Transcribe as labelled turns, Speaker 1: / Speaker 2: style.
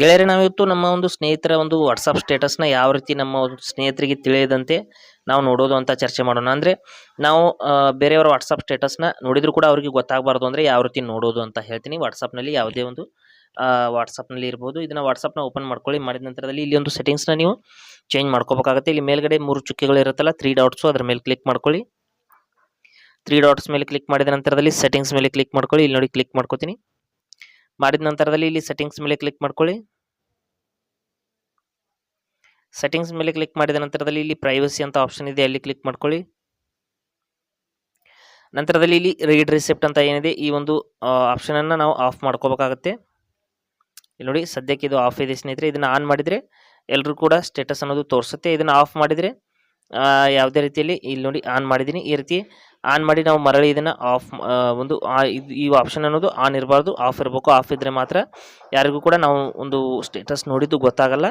Speaker 1: ಗೆಳೆಯರೆ ನಾವಿವತ್ತು ನಮ್ಮ ಒಂದು ಸ್ನೇಹಿತರ ಒಂದು ವಾಟ್ಸಪ್ ಸ್ಟೇಟಸ್ನ ಯಾವ ರೀತಿ ನಮ್ಮ ಒಂದು ಸ್ನೇಹಿತರಿಗೆ ತಿಳಿಯದಂತೆ ನಾವು ನೋಡೋದು ಅಂತ ಚರ್ಚೆ ಮಾಡೋಣ. ಅಂದರೆ ನಾವು ಬೇರೆಯವರ ವಾಟ್ಸಪ್ ಸ್ಟೇಟಸ್ನ ನೋಡಿದರೂ ಕೂಡ ಅವರಿಗೆ ಗೊತ್ತಾಗಬಾರ್ದು ಅಂದರೆ ಯಾವ ರೀತಿ ನೋಡೋದು ಅಂತ ಹೇಳ್ತೀನಿ. ವಾಟ್ಸಪ್ನಲ್ಲಿ ಯಾವುದೇ ಒಂದು ವಾಟ್ಸಪ್ನಲ್ಲಿ ಇರ್ಬೋದು. ಇದನ್ನು ವಾಟ್ಸಪ್ನ ಓಪನ್ ಮಾಡ್ಕೊಳ್ಳಿ. ಮಾಡಿದ ನಂತರದಲ್ಲಿ ಇಲ್ಲಿ ಒಂದು ಸೆಟ್ಟಿಂಗ್ಸ್ನ ನೀವು ಚೇಂಜ್ ಮಾಡ್ಕೋಬೇಕಾಗುತ್ತೆ. ಇಲ್ಲಿ ಮೇಲ್ಗಡೆ ಮೂರು ಚುಕ್ಕೆಗಳು ಇರುತ್ತಲ್ಲ ತ್ರೀ ಡಾಟ್ಸು ಅದ್ರ ಮೇಲೆ ಕ್ಲಿಕ್ ಮಾಡ್ಕೊಳ್ಳಿ. ತ್ರೀ ಡಾಟ್ಸ್ ಮೇಲೆ ಕ್ಲಿಕ್ ಮಾಡಿದ ನಂತರದಲ್ಲಿ ಸೆಟ್ಟಿಂಗ್ಸ್ ಮೇಲೆ ಕ್ಲಿಕ್ ಮಾಡ್ಕೊಳ್ಳಿ. ಇಲ್ಲಿ ನೋಡಿ ಕ್ಲಿಕ್ ಮಾಡ್ಕೋತೀನಿ. ಮಾಡಿದ ನಂತರದಲ್ಲಿ ಇಲ್ಲಿ ಸೆಟ್ಟಿಂಗ್ಸ್ ಮೇಲೆ ಕ್ಲಿಕ್ ಮಾಡ್ಕೊಳ್ಳಿ. ಸೆಟ್ಟಿಂಗ್ಸ್ ಮೇಲೆ ಕ್ಲಿಕ್ ಮಾಡಿದ ನಂತರದಲ್ಲಿ ಇಲ್ಲಿ ಪ್ರೈವಸಿ ಅಂತ ಆಪ್ಷನ್ ಇದೆ, ಅಲ್ಲಿ ಕ್ಲಿಕ್ ಮಾಡ್ಕೊಳ್ಳಿ. ನಂತರದಲ್ಲಿ ಇಲ್ಲಿ ರೀಡ್ ರಿಸೆಪ್ಟ್ ಅಂತ ಏನಿದೆ, ಈ ಒಂದು ಆಪ್ಷನ್ ಅನ್ನ ನಾವು ಆಫ್ ಮಾಡ್ಕೋಬೇಕಾಗತ್ತೆ. ಇಲ್ಲಿ ನೋಡಿ, ಸದ್ಯಕ್ಕೆ ಇದು ಆಫ್ ಇದೆ ಸ್ನೇಹಿತರೆ, ಇದನ್ನು ಆನ್ ಮಾಡಿದ್ರೆ ಎಲ್ಲರೂ ಕೂಡ ಸ್ಟೇಟಸ್ ಅನ್ನೋದು ತೋರಿಸುತ್ತೆ. ಇದನ್ನು ಆಫ್ ಮಾಡಿದ್ರೆ ಯಾವುದೇ ರೀತಿಯಲ್ಲಿ ಇಲ್ಲಿ ನೋಡಿ ಆನ್ ಮಾಡಿದ್ದೀನಿ. ಈ ರೀತಿ ಆನ್ ಮಾಡಿ ನಾವು ಮರಳಿ ಇದನ್ನ ಆಫ್ ಒಂದು ಈ ಆಪ್ಷನ್ ಅನ್ನೋದು ಆನ್ ಇರಬಾರ್ದು ಆಫ್ ಇರಬೇಕು ಆಫ್ ಇದ್ದರೆ ಮಾತ್ರ ಯಾರಿಗೂ ಕೂಡ ನಾವು ಒಂದು ಸ್ಟೇಟಸ್ ನೋಡಿದ್ದು ಗೊತ್ತಾಗಲ್ಲ.